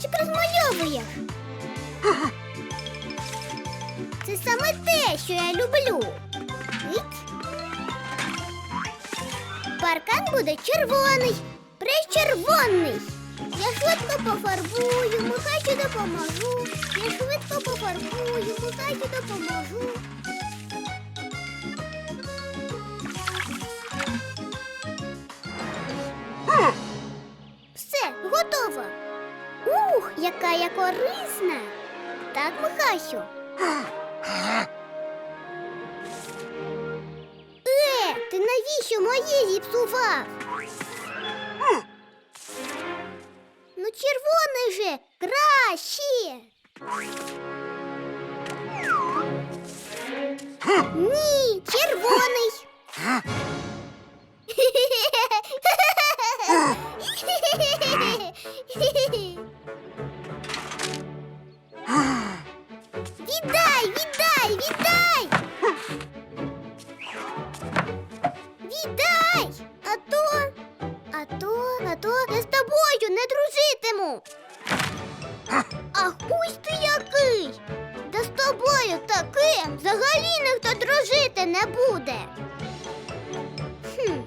Парканчик розмальовуєш. Це саме те, що я люблю. Паркан буде червоний, причервоний. Я швидко пофарбую, Михайло допоможу. Я швидко пофарбую, Михайло допоможу. Яка я корисна. Так, Михайло? Е, ти навіщо моє зіпсував? Ну, червоний же краще. Ні, червоний. Віддай, віддай, віддай. Віддай. А то, а то, а то я з тобою не дружитиму. Ах, ось ти який. Та з тобою таким взагалі ніхто дружити не буде. Хм.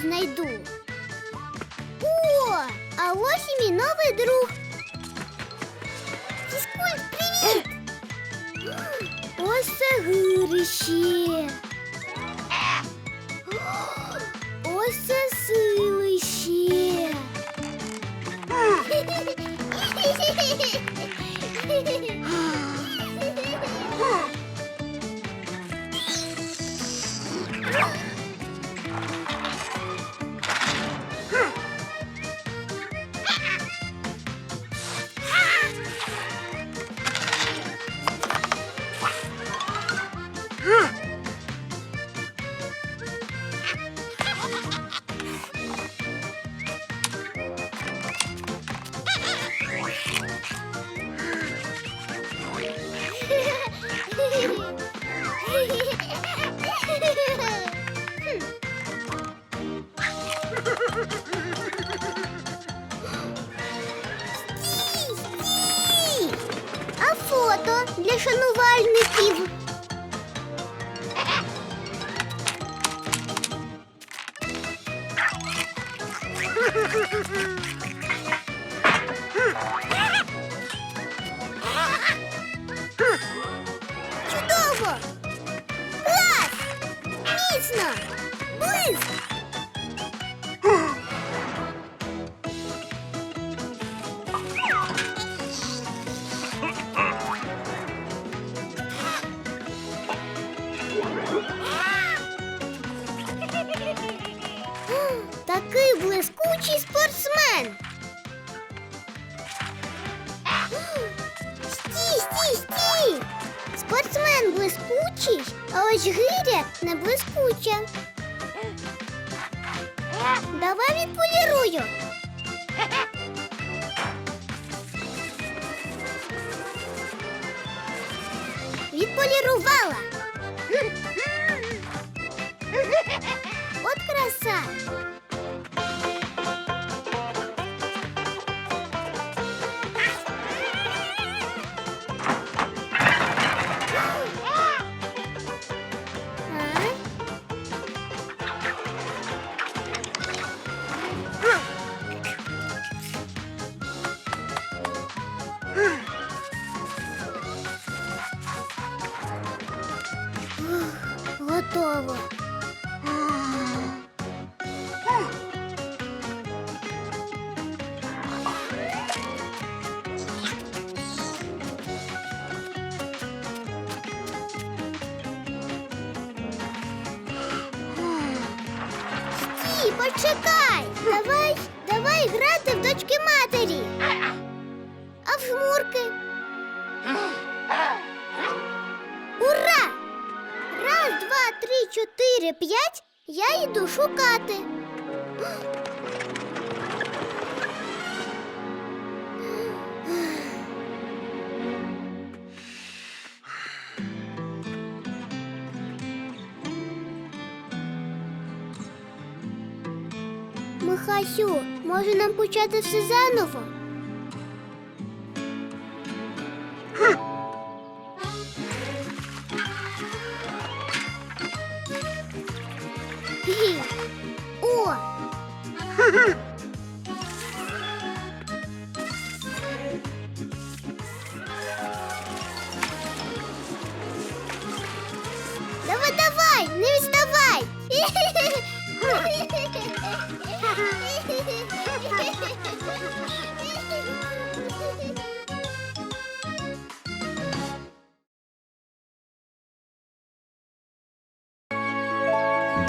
знайду. О, а ось і мій новий друг. Фізкульт, привіт! Ось це гирище. Ось це силище. Стій, Чудово! Клас! Міцно! Близько! Такий блискучий а ось гиря не блискуча. Давай відполірую. Відполірувала. От краса. Почекай. Давай, давай давай грати в дочки матері. А в жмурки. Ура! Раз, два, три, чотири, п'ять. Я йду шукати. Михасю, може нам почати все заново?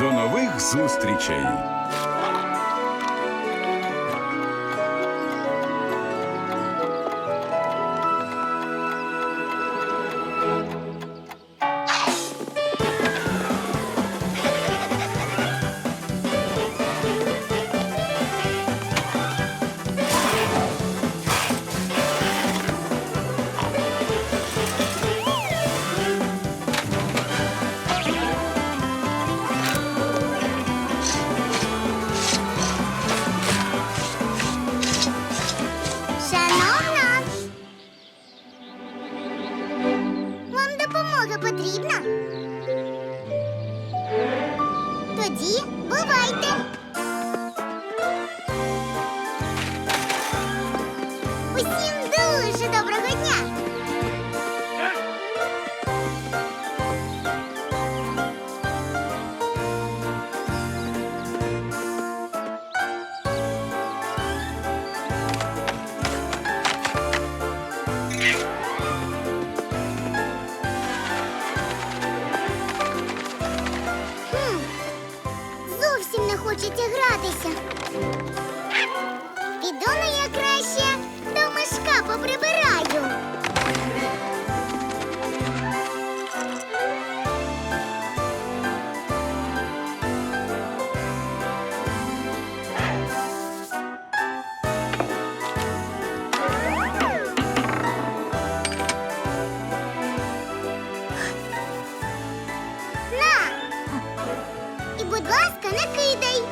До нових зустрічей! Хочеться гратися. Піду на я краще до мешка поприбираю. Не кидай.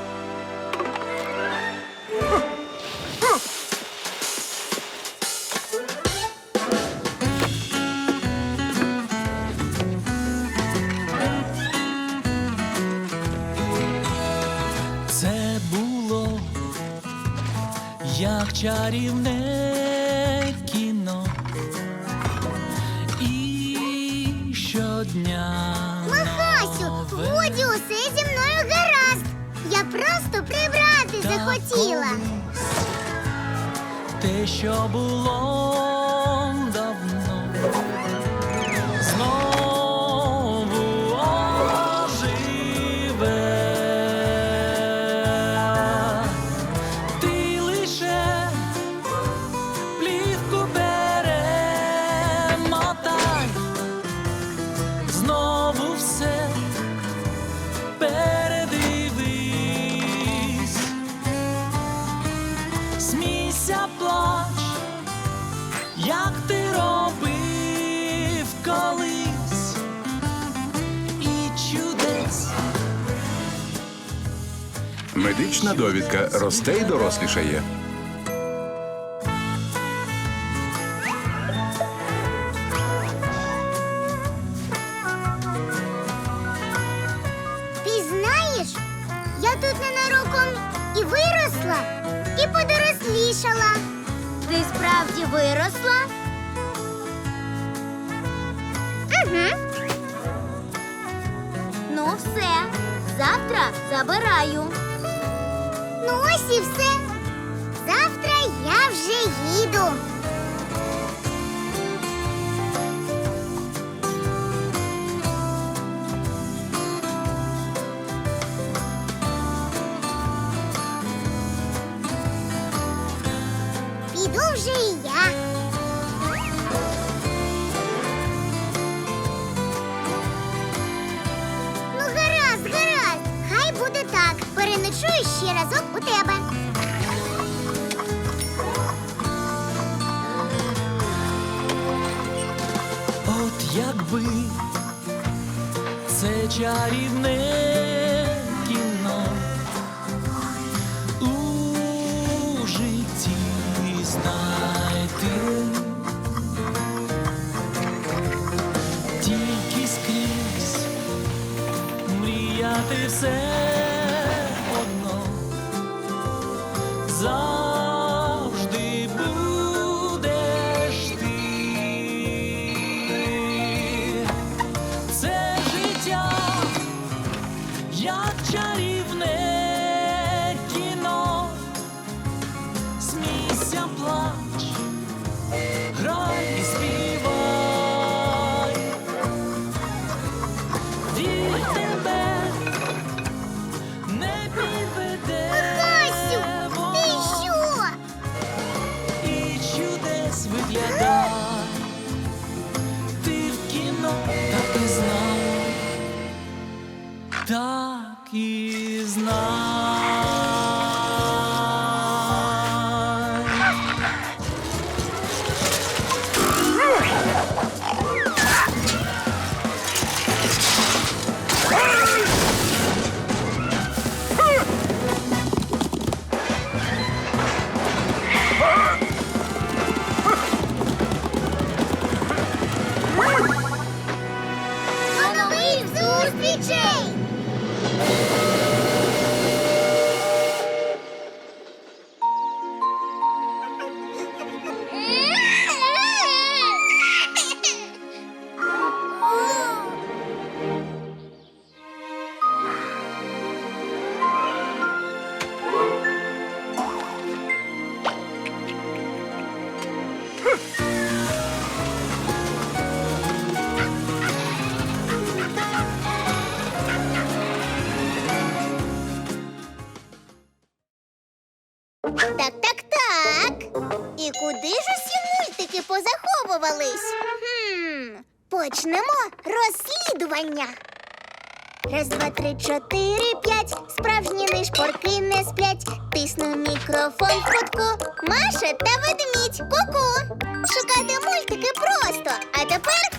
Це було як чарівне кіно. І щодня. Махасю, годі усе зі мною просто прибрати захотіла. Те, що було Медична довідка росте й дорослішає. Ти знаєш, я тут ненароком і виросла, і подорослішала. Ти справді виросла? Угу. Ну, все. Завтра забираю. Ну, ось і все. Завтра я вже їду. Це чарівне кіно. У житті знайти. Тільки скрізь мріяти все Так, так, так. І куди ж усі мультики позаховувались? Хм, почнемо розслідування. Раз, два, три, чотири, п'ять. Справжні нишпорки не сплять. Тисну мікрофон в кутку. Маша та ведмідь. Ку-ку. Шукати мультики просто. А тепер